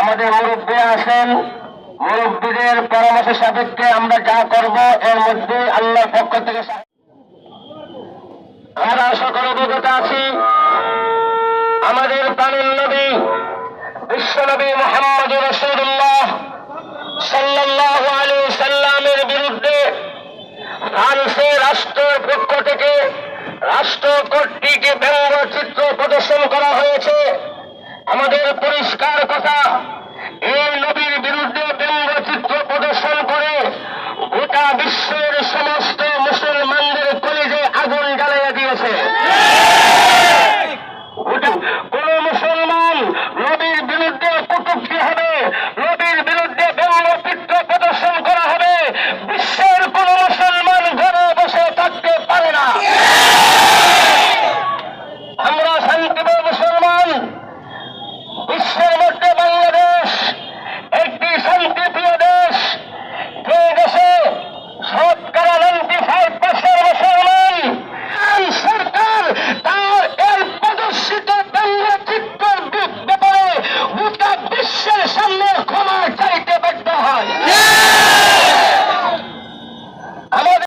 আমাদের মুরব্বী আছেন, মুরব্বীদের পরামর্শ সাপেক্ষে আমরা যা করব এর মধ্যে আল্লাহর পক্ষ থেকে আমরা সকল অভিজ্ঞতা আছি। আমাদের প্রাণের নবী বিশ্বনবী মোহাম্মদ রসুল্লাহ সাল্লাহ আলী সাল্লামের বিরুদ্ধে ফ্রান্সের রাষ্ট্রের পক্ষ থেকে রাষ্ট্র কর্তৃক ব্যঙ্গচিত্র প্রদর্শন করা হয়েছে। আমাদের পরিষ্কার সমস্ত